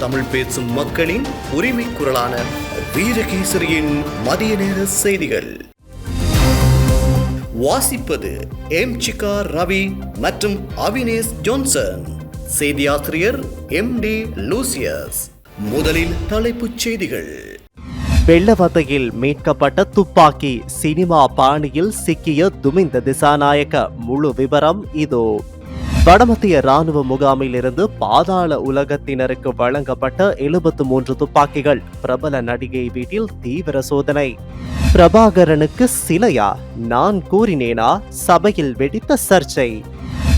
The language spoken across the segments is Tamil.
தமிழ் பேசும் மக்களின் உரிமை குரலான வீரகேசரியின் மதிய நேர செய்திகள். வாசிப்பது எம் சிகா ரவி மற்றும் அவினேஷ் ஜோன்சன். செய்தியாசிரியர் எம் டி லூசியஸ். முதலில் தலைப்புச் செய்திகள். வெள்ளவதையில் மீட்கப்பட்ட துப்பாக்கி சினிமா பாணியில் சிக்கிய துமிந்த திசாநாயக்க முழு விவரம் இதோ. வடமத்திய ராணுவ முகாமில் இருந்து பாதாள உலகத்தினருக்கு வழங்கப்பட்ட எழுபத்து மூன்று துப்பாக்கிகள். பிரபல நடிகை வீட்டில் தீவிர சோதனை. பிரபாகரனுக்கு சிலையா? நான் கூறினேனா? சபையில் வெடித்த சர்ச்சை.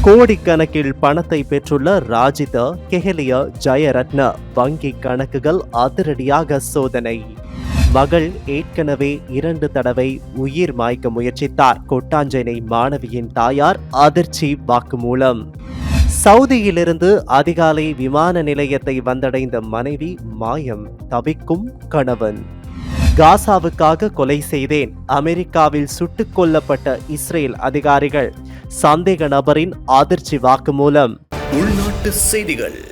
கோடிக்கணக்கில் பணத்தை பெற்றுள்ள ராஜித கெஹலிய ஜெயரத்ன வங்கி கணக்குகள் அதிரடியாக சோதனை. மகள் ஏற்கனவே இரண்டு தடவை உயிர் மாய்க்க முயற்சித்தார். கொட்டாஞ்சனை மாணவியின் தாயார் அதிர்ச்சி வாக்குமூலம். சவுதியிலிருந்து அதிகாலை விமான நிலையத்தை வந்தடைந்த மனைவி மாயம் தவிக்கும் கணவன். காசாவுக்காக கொலை செய்தேன். அமெரிக்காவில் சுட்டுக் கொல்லப்பட்ட இஸ்ரேல் அதிகாரிகள். சந்தேக நபரின் அதிர்ச்சி வாக்குமூலம். உள்நாட்டு செய்திகள்.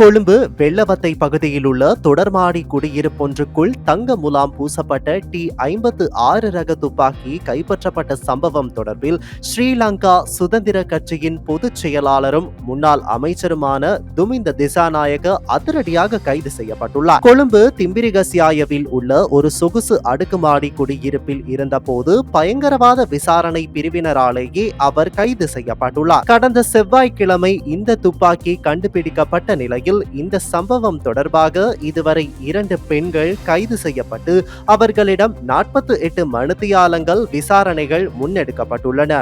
கொழும்பு வெள்ளவத்தை பகுதியில் உள்ள தொடர்மாடி குடியிருப்பொன்றுக்குள் தங்க முலாம் பூசப்பட்ட டி ஐம்பத்து ஆறு ரக துப்பாக்கி கைப்பற்றப்பட்ட சம்பவம் தொடர்பில் ஸ்ரீலங்கா சுதந்திர கட்சியின் பொதுச் செயலாளரும் முன்னாள் அமைச்சருமான துமிந்த திசாநாயக அதிரடியாக கைது செய்யப்பட்டுள்ளார். கொழும்பு திம்பிரிகசியாயவில் உள்ள ஒரு சொகுசு அடுக்குமாடி குடியிருப்பில் இருந்தபோது பயங்கரவாத விசாரணை பிரிவினராலேயே அவர் கைது செய்யப்பட்டுள்ளார். கடந்த செவ்வாய்க்கிழமை இந்த துப்பாக்கி கண்டுபிடிக்கப்பட்ட நிலையில் இந்த சம்பவம் தொடர்பாக இதுவரை இரண்டு பெண்கள் கைது செய்யப்பட்டு அவர்களிடம் நாற்பத்தி எட்டு மனுத்தியாலங்கள் விசாரணைகள் முன்னெடுக்கப்பட்டுள்ளன.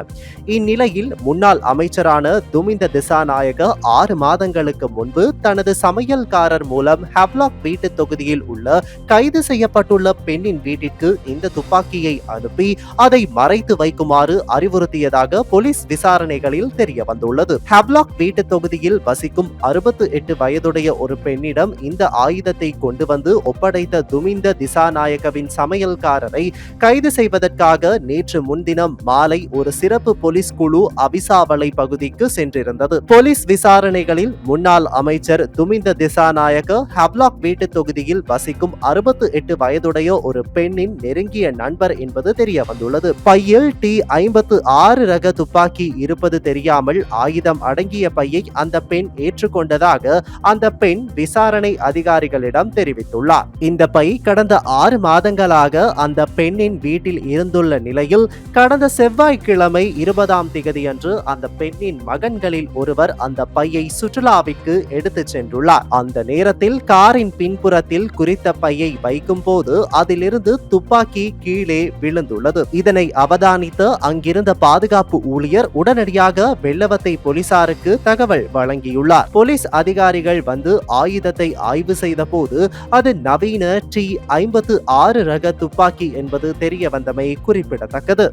இந்நிலையில் முன்னாள் அமைச்சரான துமிந்த திசாநாயக ஆறு மாதங்களுக்கு முன்பு தனது சமையல்காரர் மூலம் ஹெவ்லாக் வீட்டு தொகுதியில் உள்ள கைது செய்யப்பட்டுள்ள பெண்ணின் வீட்டிற்கு இந்த துப்பாக்கியை அனுப்பி அதை மறைத்து வைக்குமாறு அறிவுறுத்தியதாக போலீஸ் விசாரணைகளில் தெரிய வந்துள்ளது ஹெவ்லாக் வீட்டு தொகுதியில் வசிக்கும் அறுபத்து எட்டு வயது வயதுடைய ஒரு பெண்ணிடம் இந்த ஆயுதத்தை கொண்டு வந்து ஒப்படைத்த துமிந்த திசாநாயகவின் சமையல்காரரை கைது செய்வதற்காக நேற்று முன்தினம் மாலை ஒரு சிறப்பு போலீஸ் குழு அவிசாவளை பகுதிக்கு சென்றிருந்தது. போலீஸ் விசாரணைகளில் முன்னாள் அமைச்சர் துமிந்த திசாநாயக ஹவ்லாக் வீட்டு தொகுதியில் வசிக்கும் அறுபத்து எட்டு வயதுடைய ஒரு பெண்ணின் நெருங்கிய நண்பர் என்பது தெரிய வந்துள்ளது பையில் டி ஐம்பத்து ஆறு ரக துப்பாக்கி இருப்பது தெரியாமல் ஆயுதம் அடங்கிய பையை அந்த பெண் ஏற்றுக்கொண்டதாக அந்த பெண் விசாரணை அதிகாரிகளிடம் தெரிவித்துள்ளார். இந்த பை கடந்த ஆறு மாதங்களாக அந்த பெண்ணின் வீட்டில் இருந்துள்ள நிலையில் கடந்த செவ்வாய்க்கிழமை இருபதாம் திகதியன்று அந்த பெண்ணின் மகன்களில் ஒருவர் அந்த பையை சுற்றுலாவிற்கு எடுத்துச் சென்றுள்ளார். அந்த நேரத்தில் காரின் பின்புறத்தில் குறித்த பையை வைக்கும் போது அதிலிருந்து துப்பாக்கி கீழே விழுந்துள்ளது. இதனை அவதானித்த அங்கிருந்த பாதுகாப்பு ஊழியர் உடனடியாக வெள்ளவத்தை போலீசாருக்கு தகவல் வழங்கியுள்ளார். போலீஸ் அதிகாரிகள் வந்து ஆயுதத்தை ஆய்வு செய்த போது அது நவீன டி ஐம்பத்து ஆறு ரக துப்பாக்கி என்பது தெரிய வந்தமை குறிப்பிடத்தக்கது.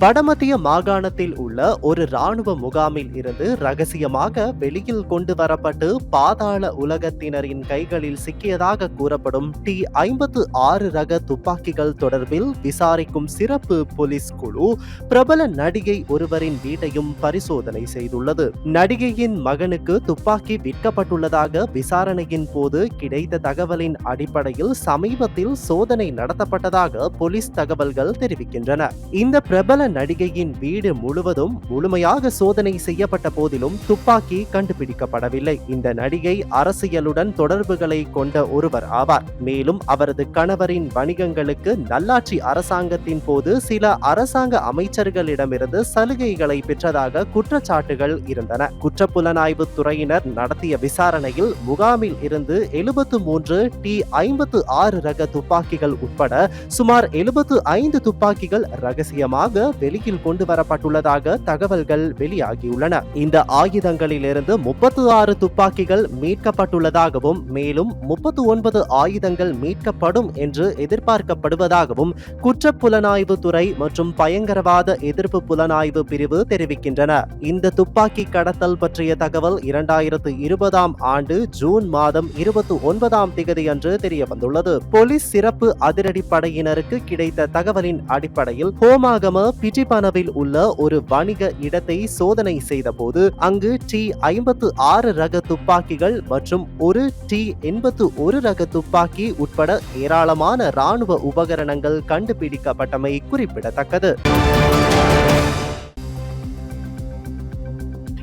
வடமத்திய மாகாணத்தில் உள்ள ஒரு ராணுவ முகாமில் இருந்து ரகசியமாக வெளியில் கொண்டு வரப்பட்டு பாதாள உலகத்தினரின் கைகளில் சிக்கியதாக கூறப்படும் டி ஐம்பத்து ஆறு ரக துப்பாக்கிகள் தொடர்பில் விசாரிக்கும் சிறப்பு போலீஸ் குழு பிரபல நடிகை ஒருவரின் வீட்டையும் பரிசோதனை செய்துள்ளது. நடிகையின் மகனுக்கு துப்பாக்கி விற்கப்பட்டுள்ளதாக விசாரணையின் போது கிடைத்த தகவலின் அடிப்படையில் சமீபத்தில் சோதனை நடத்தப்பட்டதாக போலீஸ் தகவல்கள் தெரிவிக்கின்றன. இந்த பிரபல நடிகையின் வீடு முழுவதும் முழுமையாக சோதனை செய்யப்பட்ட போதிலும் துப்பாக்கி கண்டுபிடிக்கப்படவில்லை. இந்த நடிகை அரசியலுடன் தொடர்புகளை கொண்ட ஒருவர் ஆவார். மேலும் அவரது கணவரின் வணிகங்களுக்கு நல்லாட்சி அரசாங்கத்தின் போது சில அரசாங்க அமைச்சர்களிடமிருந்து சலுகைகளை பெற்றதாக குற்றச்சாட்டுகள் இருந்தன. குற்றப்புலனாய்வு துறையினர் நடத்திய விசாரணையில் முகாமில் இருந்து எழுபத்து மூன்று டி ஐம்பத்து ஆறு ரக துப்பாக்கிகள் உட்பட சுமார் எழுபத்து ஐந்து துப்பாக்கிகள் ரகசியமாக வெளியில் கொண்டு வரப்பட்டுள்ளதாக தகவல்கள் வெளியாகியுள்ளன. இந்த ஆயுதங்களிலிருந்து முப்பத்து ஆறு துப்பாக்கிகள் மீட்கப்பட்டுள்ளதாகவும் மேலும் முப்பத்து ஒன்பது ஆயுதங்கள் மீட்கப்படும் என்று எதிர்பார்க்கப்படுவதாகவும் குற்றப்புலனாய்வு துறை மற்றும் பயங்கரவாத எதிர்ப்பு புலனாய்வு பிரிவு தெரிவிக்கின்றன. இந்த துப்பாக்கி கடத்தல் பற்றிய தகவல் இரண்டாயிரத்து இருபதாம் ஆண்டு ஜூன் மாதம் இருபத்தி ஒன்பதாம் திகதி அன்று தெரியவந்துள்ளது. போலீஸ் சிறப்பு அதிரடிப்படையினருக்கு கிடைத்த தகவலின் அடிப்படையில் ஹோமாகம பிஜிபானாவில் உள்ள ஒரு வணிக இடத்தை சோதனை செய்தபோது அங்கு டி ஐம்பத்து ஆறு ரக துப்பாக்கிகள் மற்றும் ஒரு டி எண்பத்து ஒரு ரக துப்பாக்கி உட்பட ஏராளமான ராணுவ உபகரணங்கள் கண்டுபிடிக்கப்பட்டமை குறிப்பிடத்தக்கது.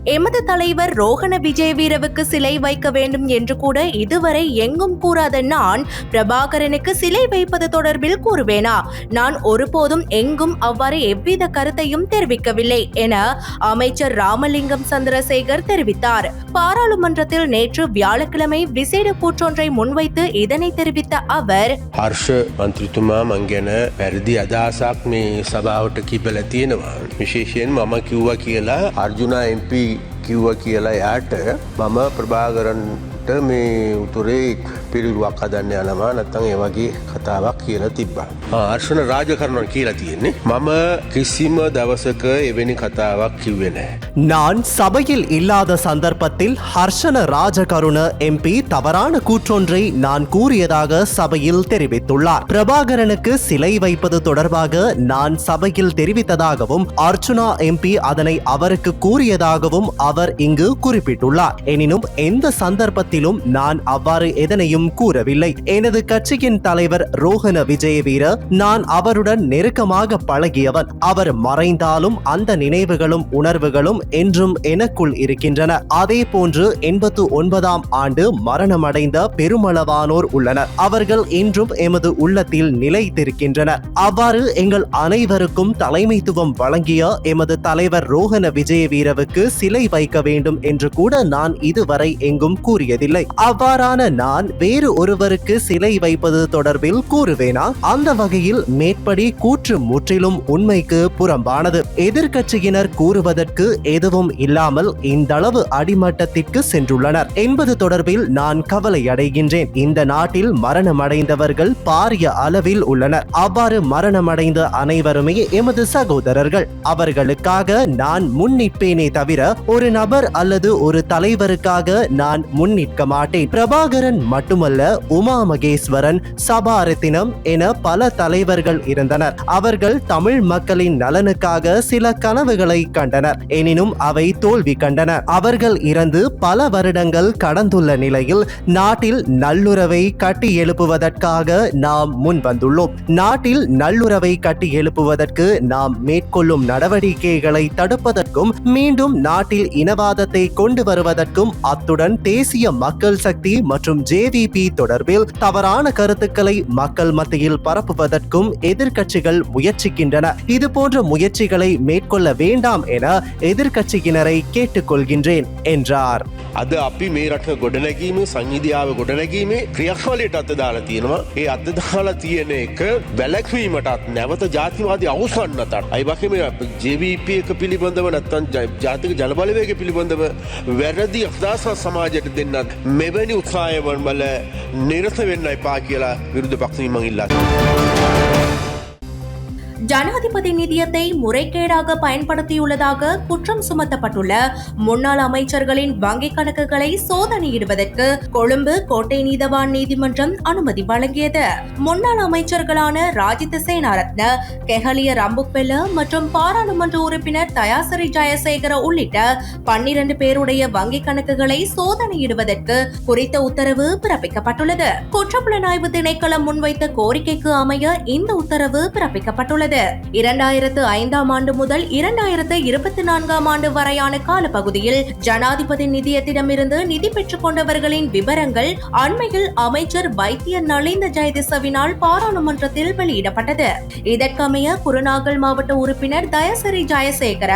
எமது தலைவர் ரோகண விஜயவீரவுக்கு சிலை வைக்க வேண்டும் என்று கூட இதுவரை எங்கும் கூறாத நான் பிரபாகரனுக்கு சிலை வைப்பது தொடர்பில் கூறுவேனா? நான் ஒருபோதும் எங்கும் அவ்வாறு எவ்வித கருத்தையும் தெரிவிக்கவில்லை என அமைச்சர் ராமலிங்கம் சந்திரசேகர் தெரிவித்தார். பாராளுமன்றத்தில் நேற்று வியாழக்கிழமை விசேட கூற்றொன்றை முன்வைத்து இதனை தெரிவித்த அவர் ஹர்ஷ மந்திரித்துமா மங்கென பரிதி அதாசாக் மே சபாவட்ட கீபல விசேஷன் மம கியூவா கீழா அர்ஜுனா எம்பி කිව්ව කියලා යාට මම ප්‍රභාගරන්ට මේ උතුරේ පිළිරුවක් හදන්න යනවා නැත්තං ඒ වගේ කතාවක් කියලා තිබ්බා. ආර්ශණ රාජකරණන් කියලා තියෙන්නේ. මම කිසිම දවසක එවැනි කතාවක් කිව්වෙ නෑ. நான் சபையில் இல்லாத சந்தர்ப்பத்தில் ஹர்ஷன ராஜகருண எம்பி தவறான கூற்றொன்றை நான் கூறியதாக சபையில் தெரிவித்துள்ளார் பிரபாகரனுக்கு சிலை வைப்பது தொடர்பாக நான் சபையில் தெரிவித்ததாகவும் அர்ச்சுனா எம்பி அதனை அவருக்கு கூறியதாகவும் அவர் இங்கு குறிப்பிட்டுள்ளார் எனினும் எந்த காலத்திலும் நான் அவ்வாறு எதனையும் கூறவில்லை. எனது கட்சியின் தலைவர் ரோஹன விஜயவீர நான் அவருடன் நெருக்கமாக பழகியவன். அவர் மறைந்தாலும் அந்த நினைவுகளும் உணர்வுகளும் என்றும் எனக்குள் இருக்கின்றன. அதே போன்று எண்பத்து ஒன்பதாம் ஆண்டு மரணமடைந்த பெருமளவானோர் உள்ளனர். அவர்கள் இன்றும் எமது உள்ளத்தில் நிலைத்திருக்கின்றனர் அவ்வாறு எங்கள் அனைவருக்கும் தலைமைத்துவம் வழங்கிய எமது தலைவர் ரோஹன விஜயவீரவுக்கு சிலை வைக்க வேண்டும் என்று கூட நான் இதுவரை எங்கும் கூறியது கூறியதில்லை அவ்வாறான நான் வேறு ஒருவருக்கு சிலை வைப்பது தொடர்பில் கூறுவேனா? அந்த வகையில் மேற்படி கூற்று முற்றிலும் உண்மைக்கு புறம்பானது. எதிர்கட்சியினர் கூறுவதற்கு எதுவும் இல்லாமல் இந்தளவு அடிமட்டத்திற்கு சென்றுள்ளனர். என்பது தொடர்பில் நான் கவலை அடைகின்றேன். இந்த நாட்டில் மரணமடைந்தவர்கள் பாரிய அளவில் உள்ளனர். அவ்வாறு மரணமடைந்த அனைவருமே எமது சகோதரர்கள். அவர்களுக்காக நான் முன்னிற்பேனே தவிர ஒரு நபர் அல்லது ஒரு தலைவருக்காக நான் முன்னிற்க மாட்டேன். பிரபாகரன் மட்டுமல்ல உமா மகேஸ்வரன் சபாரத்தினம் என பல தலைவர்கள் இருந்தனர். அவர்கள் தமிழ் மக்களின் நலனுக்காக சில கனவுகளை கண்டனர். எனினும் அவை தோல்வி கண்டன. அவர்கள் இறந்து பல வருடங்கள் கடந்துள்ள நிலையில் நாட்டில் நல்லுறவை கட்டி எழுப்புவதற்காக நாம் முன் வந்துள்ளோம். நாட்டில் நல்லுறவை கட்டி எழுப்புவதற்கு நாம் மேற்கொள்ளும் நடவடிக்கைகளை தடுப்பதற்கும் மீண்டும் நாட்டில் இனவாதத்தை கொண்டு வருவதற்கும் அத்துடன் தேசிய மக்கள் சக்தி மற்றும் ஜேவிபி தொடர்பில் தவறான கருத்துக்களை மக்கள் மத்தியில் பரப்புவதற்கும் எதிர்க்கட்சிகள் முயற்சிக்கின்றன இது போன்ற முயற்சிகளை மேற்கொள்ள வேண்டாம் என எதிர்க்கட்சியினரை கேட்டுக்கொள்கின்றேன் என்றார் අද අපි මේ රට ගොඩනැගීම සංහිදියාව ගොඩනැගීමේ ක්‍රියක්වලට අත දාලා තියෙනවා ඒ අත දාලා තියෙන එක වැලැක්වීමටත් නැවත ජාතිවාදී අවසන්නතත් අයිවකම ජවිප එක පිළිබඳව නත්තන් ජාතික ජලබලවයක පිළිබඳව වැරදි අක්දාස සමාජයට දෙන්නත් මෙවැනි උත්සායවන් බල නිරත වෙන්න එපා කියලා විරුද්ධ පක්ෂීමං ඉල්ලා. ஜனாதிபதி நிதியத்தை முறைகேடாக பயன்படுத்தியுள்ளதாக குற்றம் சுமத்தப்பட்டுள்ள முன்னாள் அமைச்சர்களின் வங்கிக் கணக்குகளை சோதனையிடுவதற்கு கொழும்பு கோட்டை நீதவான் நீதிமன்றம் அனுமதி வழங்கியது. முன்னாள் அமைச்சர்களான ராஜித சேனாரத்ன கெஹலிய ரம்புக்வெல்ல மற்றும் பாராளுமன்ற உறுப்பினர் தயாசரி ஜெயசேகர உள்ளிட்ட பன்னிரண்டு பேருடைய வங்கிக் கணக்குகளை சோதனையிடுவதற்கு குறித்த உத்தரவு பிறப்பிக்கப்பட்டுள்ளது. குற்றப்புலனாய்வு திணைக்களம் முன்வைத்த கோரிக்கைக்கு அமைய இந்த உத்தரவு பிறப்பிக்கப்பட்டுள்ளது. இரண்டாயிரத்து ஐந்தாம் ஆண்டு முதல் இரண்டாயிரத்து இருபத்தி நான்காம் ஆண்டு வரையான காலப்பகுதியில் ஜனாதிபதி நிதியத்திடமிருந்து நிதி பெற்றுக் கொண்டவர்களின் விவரங்கள் அண்மையில் அமைச்சர் வைத்திய நலிந்த ஜெயதிசவினால் பாராளுமன்றத்தில் வெளியிடப்பட்டது. இதற்கமைய குருநாகல் மாவட்ட உறுப்பினர் Dayasiri Jayasekara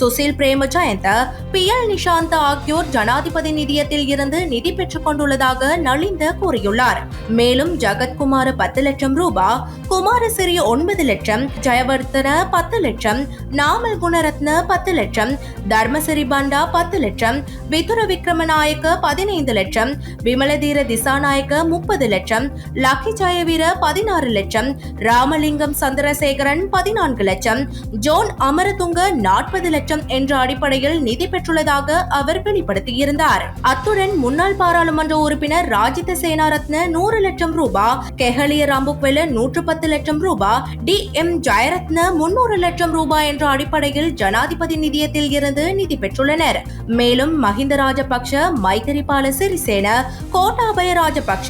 Susil Premajayantha P L Nishantha ஆகியோர் ஜனாதிபதி நிதியத்தில் இருந்து நிதி பெற்றுக் கொண்டுள்ளதாக நலிந்த கூறியுள்ளார். மேலும் ஜகத்குமார் பத்து லட்சம் ரூபாய் குமாரசிறி ஒன்பது லட்சம் ஜெயவர்த்தன பத்து லட்சம் நாமல் குணரத்ன பத்து லட்சம் தர்மசரி பண்டா பத்து லட்சம் விதுர விக்ரமநாயக்க பதினைந்து லட்சம் விமலதீர திசாநாயக்க முப்பது லட்சம் லக்கி ஜெயவீர பதினாறு லட்சம் ராமலிங்கம் சந்திரசேகரன் பதினான்கு லட்சம் ஜோன் அமரதுங்க நாற்பது லட்சம் என்ற அடிப்படையில் நிதி பெற்றுள்ளதாக அவர் வெளிப்படுத்தியிருந்தார். அத்துடன் முன்னாள் பாராளுமன்ற உறுப்பினர் ராஜித சேனாரத்ன நூறு லட்சம் ரூபாய் கெஹலிய ராம்புக்வெல நூற்று பத்து லட்சம் ரூபாய் டி எம் ஜெயரத்ன முன்னூறு லட்சம் ரூபாய் என்ற அடிப்படையில் ஜனாதிபதி நிதியத்தில் இருந்து நிதி பெற்றுள்ளனர். மேலும் மஹிந்த ராஜபக்ஷ மைத்திரிபால சிறிசேன கோட்டாபய ராஜபக்ஷ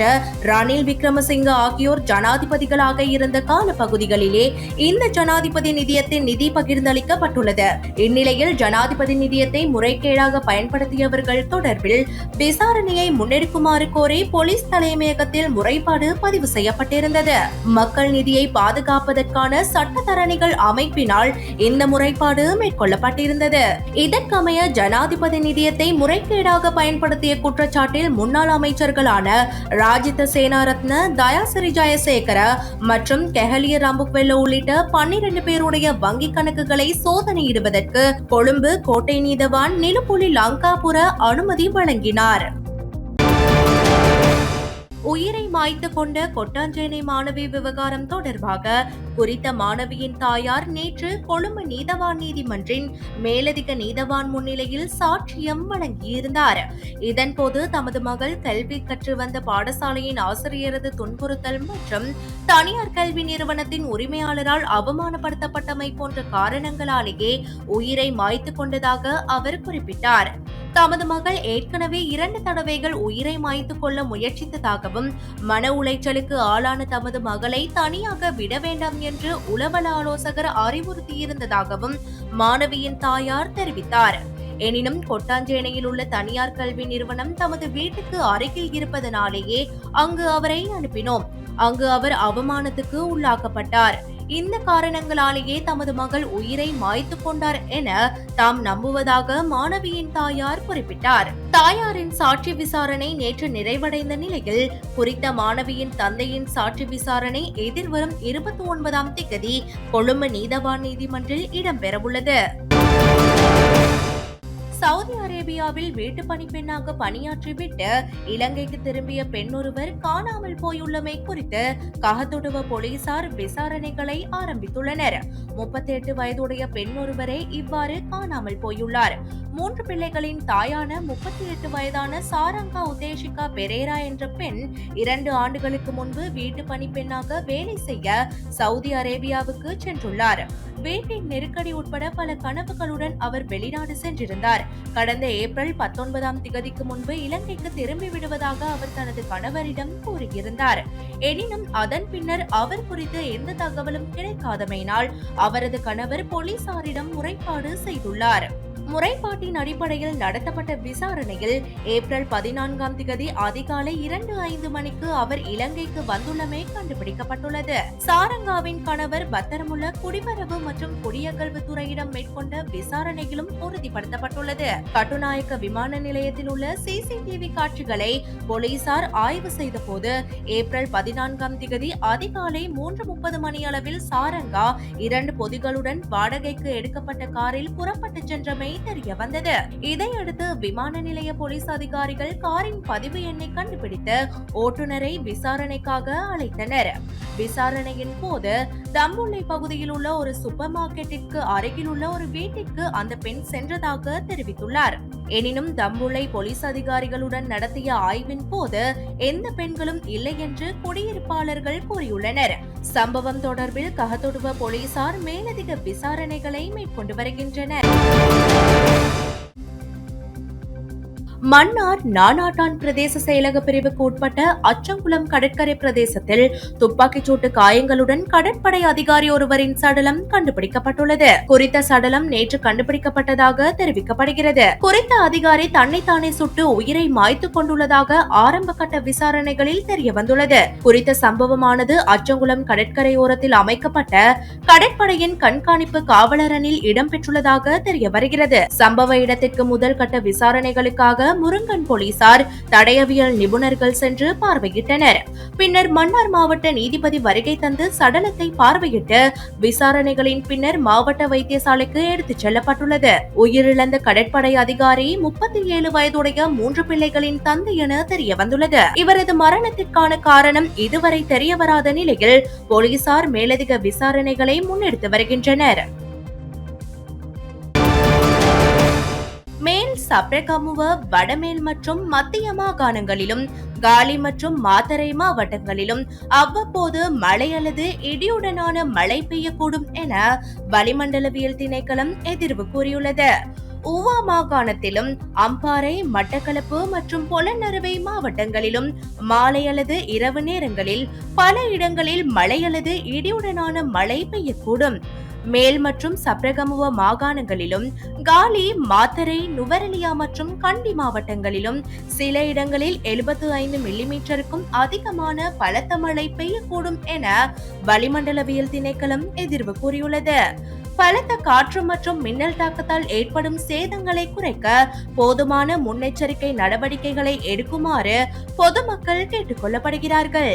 ரணில் விக்ரமசிங்க ஆகியோர் ஜனாதிபதிகளாக இருந்த கால பகுதிகளிலே இந்த ஜனாதிபதி நிதியத்தின் நிதி பகிர்ந்தளிக்கப்பட்டுள்ளது. இந்நிலையில் ஜனாதிபதி நிதியத்தை முறைகேடாக பயன்படுத்தியவர்கள் தொடர்பில் விசாரணையை முன்னெடுக்குமாறு கோரி போலீஸ் தலைமையகத்தில் முறைப்பாடு பதிவு செய்யப்பட்டிருந்தது. மக்கள் நிதியை பாதுகாப்பதற்கான சட்ட சட்டத்தரணிகள் அமைப்பினால் இந்த முறைப்பாடு மேற்கொள்ளப்பட்டிருந்தது. இதற்கமைய ஜனாதிபதி நிதியத்தை முறைகேடாக பயன்படுத்திய குற்றச்சாட்டில் முன்னாள் அமைச்சர்களான ராஜித சேனாரத்ன தயாசிரி ஜெயசேகர மற்றும் கெஹலிய ராம்புக்வெல்ல உள்ளிட்ட பன்னிரண்டு பேருடைய வங்கிக் கணக்குகளை சோதனையிடுவதற்கு கொழும்பு கோட்டை நீதவான் நிலுப்புலி லங்காபுர அனுமதி வழங்கினார். உயிரை மாய்த்து கொண்ட கொட்டாஞ்சேனை மாணவி விவகாரம் தொடர்பாக குறித்த மாணவியின் தாயார் நேற்று கொழும்பு நீதவான் நீதிமன்றின் மேலதிக நீதவான் முன்னிலையில் சாட்சியம் வழங்கியிருந்தார். இதன்போது தமது மகள் கல்வி கற்று வந்த பாடசாலையின் ஆசிரியரது துன்புறுத்தல் மற்றும் தனியார் கல்வி நிறுவனத்தின் உரிமையாளரால் அவமானப்படுத்தப்பட்டமை போன்ற காரணங்களாலேயே உயிரை மாய்த்து கொண்டதாக அவர் குறிப்பிட்டார். தமது மகள் ஏற்கனவே இரண்டு தடவைகள் உயிரை மாய்த்து கொள்ள முயற்சித்ததாகவும் மன உளைச்சலுக்கு ஆளான தமது மகளை தனியாக விட வேண்டாம் என்று உளவல ஆலோசகர் அறிவுறுத்தியிருந்ததாகவும் மாணவியின் தாயார் தெரிவித்தார். எனினும் கொட்டாஞ்சேனையில் உள்ள தனியார் கல்வி நிறுவனம் தமது வீட்டுக்கு அருகில் இருப்பதனாலேயே அங்கு அவரை அனுப்பினோம். அங்கு அவர் அவமானத்துக்கு உள்ளாக்கப்பட்டார். இந்த காரணங்களாலேயே தமது மகள் உயிரை மாய்த்து கொண்டார் என தாம் நம்புவதாக மாணவியின் தாயார் குறிப்பிட்டார். தாயாரின் சாட்சி விசாரணை நேற்று நிறைவடைந்த நிலையில் குறித்த மாணவியின் தந்தையின் சாட்சி விசாரணை எதிர்வரும் இருபத்தி ஒன்பதாம் திகதி கொழும்பு நீதவான் நீதிமன்றில் இடம்பெறவுள்ளது. சவுதி அரேபியாவில் வீட்டு பணிப்பெண்ணாக பணியாற்றிவிட்டு இலங்கைக்கு திரும்பிய பெண் ஒருவர் காணாமல் போயுள்ளமை குறித்து கஹத்துடுவ போலீசார் விசாரணைகளை ஆரம்பித்துள்ளனர். முப்பத்தி எட்டு வயதுடைய பெண் ஒருவரே இவ்வாறு காணாமல் போயுள்ளார். மூன்று பிள்ளைகளின் தாயான முப்பத்தி எட்டு வயதான சாரங்கா உதேஷிகா பெரேரா என்ற பெண் இரண்டு ஆண்டுகளுக்கு முன்பு வீட்டு பணிப்பெண்ணாக வேலை செய்ய சவுதி அரேபியாவுக்கு சென்றுள்ளார். வீட்டின் நெருக்கடி உட்பட பல கனவுகளுடன் அவர் வெளிநாடு சென்றிருந்தார். கடந்த ஏப்ரல் பத்தொன்பதாம் திகதிக்கு முன்பு இலங்கைக்கு திரும்பி விடுவதாக அவர் தனது கணவரிடம் கூறியிருந்தார். எனினும் அதன் பின்னர் அவர் குறித்து எந்த தகவலும் கிடைக்காதமையினால் அவரது கணவர் போலீசாரிடம் முறைப்பாடு செய்துள்ளார். முறைப்பாட்டின் அடிப்படையில் நடத்தப்பட்ட விசாரணையில் ஏப்ரல் பதினான்காம் திகதி அதிகாலை இரண்டு ஐந்து மணிக்கு அவர் இலங்கைக்கு வந்துள்ளமை கண்டுபிடிக்கப்பட்டுள்ளது. சாரங்காவின் கணவர் பத்திரமுள்ள குடிவரவு மற்றும் குடியகல்வு துறையிடம் மேற்கொண்ட விசாரணையிலும் உறுதிப்படுத்தப்பட்டுள்ளது. கட்டுநாயக்க விமான நிலையத்தில் உள்ள சிசிடிவி காட்சிகளை போலீசார் ஆய்வு செய்த போது ஏப்ரல் பதினான்காம் திகதி அதிகாலை மூன்று முப்பது மணி அளவில் சாரங்கா இரண்டு பொதிகளுடன் வாடகைக்கு எடுக்கப்பட்ட காரில் புறப்பட்டு சென்றமை தெரிய வந்தது இதையடுத்து விமான நிலைய போலீஸ் அதிகாரிகள் காரின் பதிவு எண்ணை கண்டுபிடித்து ஓட்டுநரை விசாரணைக்காக அழைத்தனர். விசாரணையின் போது தம்புள்ளை பகுதியில் உள்ள ஒரு சூப்பர் மார்க்கெட்டிற்கு அருகில் உள்ள ஒரு வீட்டிற்கு அந்த பெண் சென்றதாக தெரிவித்துள்ளார். எனினும் தம்புள்ளை போலீஸ் அதிகாரிகளுடன் நடத்திய ஆய்வின் போது எந்த பெண்களும் இல்லை என்று குடியிருப்பாளர்கள் கூறியுள்ளனர். சம்பவம் தொடர்பில் கஹத்தொடுவ போலீசார் மேலதிக விசாரணைகளை மேற்கொண்டு வருகின்றனர். மன்னார் நானாட்டான் பிரதேச செயலக பிரிவுக்கு உட்பட்ட அச்சங்குளம் கடற்கரை பிரதேசத்தில் துப்பாக்கிச் சூட்டு காயங்களுடன் கடற்படை அதிகாரி ஒருவரின் சடலம் கண்டுபிடிக்கப்பட்டுள்ளது. குறித்த சடலம் நேற்று கண்டுபிடிக்கப்பட்டதாக தெரிவிக்கப்படுகிறது. குறித்த அதிகாரி தன்னைத்தானே சுட்டு உயிரை மாய்த்து கொண்டுள்ளதாக ஆரம்ப கட்ட விசாரணைகளில் தெரிய வந்துள்ளது குறித்த சம்பவமானது அச்சங்குளம் கடற்கரையோரத்தில் அமைக்கப்பட்ட கடற்படையின் கண்காணிப்பு காவலரனில் இடம்பெற்றுள்ளதாக தெரிய வருகிறது சம்பவ இடத்திற்கு முதல் கட்ட விசாரணைகளுக்காக முருங்கன் போலீசார் தடயவியல் நிபுணர்கள் சென்று பார்வையிட்டனர். பின்னர் மன்னார் மாவட்ட நீதிபதி வருகை தந்து சடலத்தை பார்வையிட்டு விசாரணைகளின் பின்னர் மாவட்ட வைத்தியசாலைக்கு எடுத்துச் செல்லப்பட்டுள்ளது. உயிரிழந்த கடற்படை அதிகாரி முப்பத்தி ஏழு வயதுடைய மூன்று பிள்ளைகளின் தந்தை என தெரிய வந்துள்ளது இவரது மரணத்திற்கான காரணம் இதுவரை தெரியவராத நிலையில் போலீசார் மேலதிக விசாரணைகளை முன்னெடுத்து வருகின்றனர். சப்ரகமுவ வடமேல் மற்றும் மத்திய மாகாணங்களிலும் காலி மற்றும் மாத்தரை மாவட்டங்களிலும் அவ்வப்போது மழை அல்லது இடியுடனான மழை பெய்யக்கூடும் என வளிமண்டலவியல் திணைக்களம் எதிர்வு கூறியுள்ளது. ஊவா மாகாணத்திலும் அம்பாறை மட்டக்களப்பு மற்றும் பொலநறுவை மாவட்டங்களிலும் மாலை அல்லது இரவு நேரங்களில் பல இடங்களில் மழை அல்லது இடியுடனான மழை பெய்யக்கூடும். மேல் மற்றும் சப்ரகமுவ மாகாணங்களிலும் காலி மாத்தரை நுவரெலியா மற்றும் கண்டி மாவட்டங்களிலும் சில இடங்களில் எழுபத்து ஐந்து மில்லிமீட்டருக்கும் அதிகமான பலத்த மழை பெய்யக்கூடும் என வளிமண்டலவியல் திணைக்களம் எதிர்வு கூறியுள்ளது. பலத்த காற்று மற்றும் மின்னல் தாக்கத்தால் ஏற்படும் சேதங்களை குறைக்க போதுமான முன்னெச்சரிக்கை நடவடிக்கைகளை எடுக்குமாறு பொதுமக்கள் கேட்டுக்கொள்ளப்படுகிறார்கள்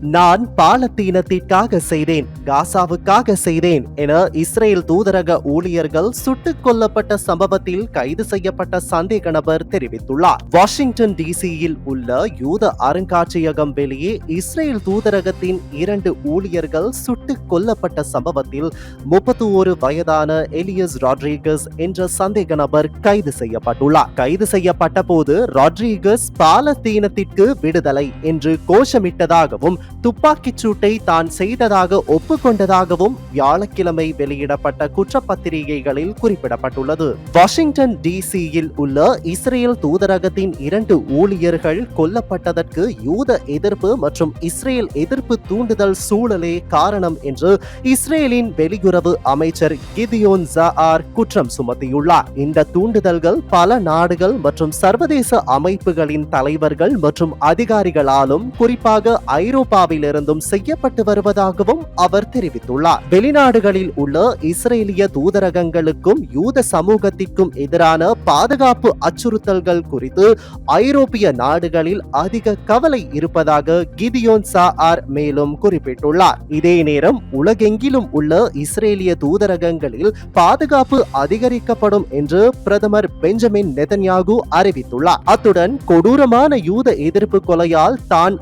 நான் பாலத்தீனத்திற்காக செய்தேன் காசாவுக்காக செய்தேன் என இஸ்ரேல் தூதரக ஊழியர்கள் சுட்டுக் கொல்லப்பட்ட சம்பவத்தில் கைது செய்யப்பட்ட சந்தேக நபர் தெரிவித்துள்ளார். வாஷிங்டன் டிசியில் உள்ள யூத அருங்காட்சியகம் வெளியே இஸ்ரேல் தூதரகத்தின் இரண்டு ஊழியர்கள் சுட்டுக் கொல்லப்பட்ட சம்பவத்தில் முப்பத்தி ஒரு வயதான எலியஸ் ராட்ரிகஸ் என்ற சந்தேக நபர் கைது செய்யப்பட்டுள்ளார். கைது செய்யப்பட்ட போது ராட்ரிகஸ் பாலத்தீனத்திற்கு விடுதலை என்று கோஷமிட்டதாகவும் துப்பாக்கிச் சூட்டை தான் செய்ததாக ஒப்புக்கொண்டதாகவும் வியாழக்கிழமை வெளியிடப்பட்ட குற்றப்பத்திரிகைகளில் குறிப்பிடப்பட்டுள்ளது. வாஷிங்டன் டிசியில் உள்ள இஸ்ரேல் தூதரகத்தின் இரண்டு ஊழியர்கள் கொல்லப்பட்டதற்கு யூத எதிர்ப்பு மற்றும் இஸ்ரேல் எதிர்ப்பு தூண்டுதல் சூழலே காரணம் என்று இஸ்ரேலின் வெளியுறவு அமைச்சர் கிதியோன் ஜாஆர் குற்றம் சுமத்தியுள்ளார். இந்த தூண்டுதல்கள் பல நாடுகள் மற்றும் சர்வதேச அமைப்புகளின் தலைவர்கள் மற்றும் அதிகாரிகளாலும் குறிப்பாக ஐரோப்பாவிலிருந்தும் செய்யப்பட்டு வருவதாகவும் அவர் தெரிவித்துள்ளார். வெளிநாடுகளில் உள்ள இஸ்ரேலிய தூதரகங்களுக்கும் யூத சமூகத்திற்கும் எதிரான பாதுகாப்பு அச்சுறுத்தல்கள் குறித்து ஐரோப்பிய நாடுகளில் அதிக கவலை இருப்பதாக கிதியோன் சாஆர் மேலும் குறிப்பிட்டுள்ளார். இதே நேரம் உலகெங்கிலும் உள்ள இஸ்ரேலிய தூதரகங்களில் பாதுகாப்பு அதிகரிக்கப்படும் என்று பிரதமர் பெஞ்சமின் நெதன்யாகு அறிவித்துள்ளார். அத்துடன் கொடூரமான யூத எதிர்ப்பு கொலையால் தான்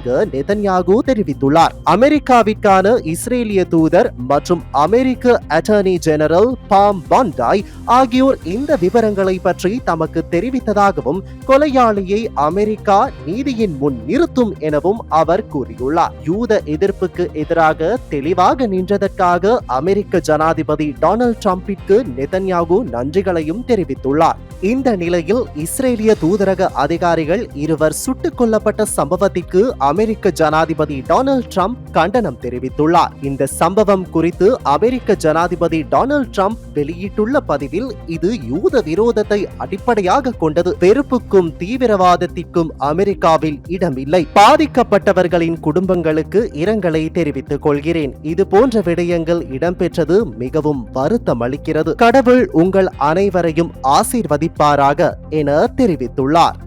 அதிர்ச்சியடைந்துள்ளதாக நெதன்யாகு தெரிவித்துள்ளார். அமெரிக்காவிற்கான இஸ்ரேலிய தூதர் மற்றும் அமெரிக்க அட்டர்னி ஜெனரல் பாம் பாண்டாய் ஆகியோர் இந்த விவரங்களை பற்றி தமக்கு தெரிவித்ததாகவும் கொலையாளியை அமெரிக்கா நீதியின் முன் நிறுத்தும் எனவும் அவர் கூறியுள்ளார். யூத எதிர்ப்புக்கு எதிராக தெளிவாக நின்றதற்காக அமெரிக்க ஜனாதிபதி டொனால்ட் ட்ரம்பிற்கு நெதன்யாகு நன்றிகளையும் தெரிவித்துள்ளார். இந்த நிலையில் இஸ்ரேலிய தூதரக அதிகாரிகள் இருவர் சுட்டுக் கொல்லப்பட்ட சம்பவத்திற்கு அமெரிக்க ஜனாதிபதி டொனால்ட் ட்ரம்ப் கண்டனம் தெரிவித்துள்ளார். இந்த சம்பவம் குறித்து அமெரிக்க ஜனாதிபதி டொனால்ட் ட்ரம்ப் வெளியிட்டுள்ள பதிவில் இது யூத விரோதத்தை அடிப்படையாக கொண்டது. வெறுப்புக்கும் தீவிரவாதத்திற்கும் அமெரிக்காவில் இடமில்லை. பாதிக்கப்பட்டவர்களின் குடும்பங்களுக்கு இரங்கலை தெரிவித்துக் கொள்கிறேன். இது போன்ற விடயங்கள் இடம்பெற்றது மிகவும் வருத்தம் அளிக்கிறது. கடவுள் உங்கள் அனைவரையும் ஆசீர்வதிப்பாராக என தெரிவித்துள்ளார்.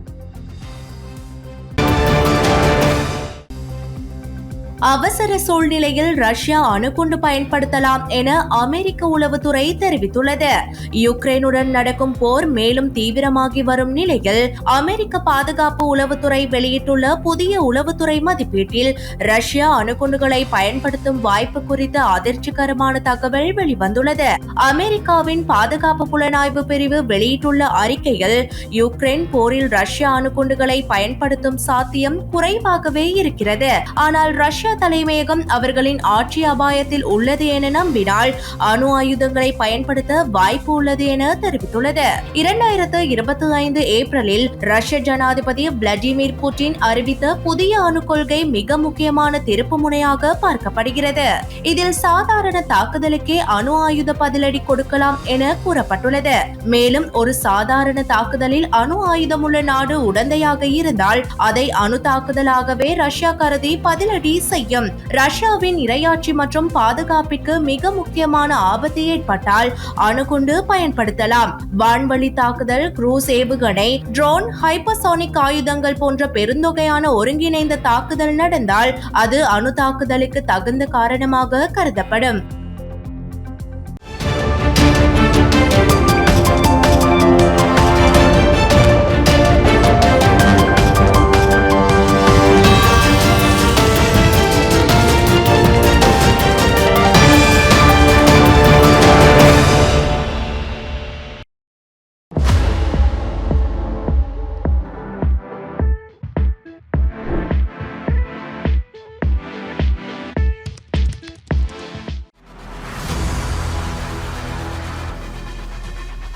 அவசர சூழ்நிலையில் ரஷ்யா அணுகுண்டு பயன்படுத்தலாம் என அமெரிக்க உளவுத்துறை தெரிவித்துள்ளது. யுக்ரைனுடன் நடக்கும் போர் மேலும் தீவிரமாகி வரும் நிலையில் அமெரிக்க பாதுகாப்பு உளவுத்துறை வெளியிட்டுள்ள புதிய உளவுத்துறை மதிப்பீட்டில் ரஷ்யா அணுகுண்டுகளை பயன்படுத்தும் வாய்ப்பு குறித்த அதிர்ச்சிகரமான தகவல் வெளிவந்துள்ளது. அமெரிக்காவின் பாதுகாப்பு புலனாய்வு பிரிவு வெளியிட்டுள்ள அறிக்கையில் யுக்ரைன் போரில் ரஷ்யா அணுகுண்டுகளை பயன்படுத்தும் சாத்தியம் குறைவாகவே இருக்கிறது. ஆனால் ரஷ்யா தலைமையகம் அவர்களின் ஆட்சி அபாயத்தில் உள்ளது என நம்பினால் அணு ஆயுதங்களை பயன்படுத்த வாய்ப்பு உள்ளது என தெரிவித்துள்ளது. இரண்டாயிரத்து இருபத்தி ஐந்து ஏப்ரலில் ரஷ்ய ஜனாதிபதி விளாடிமிர் புட்டின் அறிவித்த புதிய அணு கொள்கை மிக முக்கியமான திருப்பு முனையாக பார்க்கப்படுகிறது. இதில் சாதாரண தாக்குதலுக்கே அணு ஆயுத பதிலடி கொடுக்கலாம் என கூறப்பட்டுள்ளது. மேலும் ஒரு சாதாரண தாக்குதலில் அணு ஆயுதமுள்ள நாடு உடந்தையாக இருந்தால் அதை அணு தாக்குதலாகவே ரஷ்யா கருதி பதிலடி செய்ய செய்யும். ரஷ்யாவின் இரையாட்சி மற்றும் பாதுகாப்பிற்கு மிக முக்கியமான ஆபத்து ஏற்பட்டால் அணுகுண்டு பயன்படுத்தலாம். வான்வழி தாக்குதல் குரூஸ் ஏவுகணை ட்ரோன் ஹைப்பர்சானிக் ஆயுதங்கள் போன்ற பெருந்தொகையான ஒருங்கிணைந்த தாக்குதல் நடந்தால் அது அணு தாக்குதலுக்கு தகுந்த காரணமாக கருதப்படும்.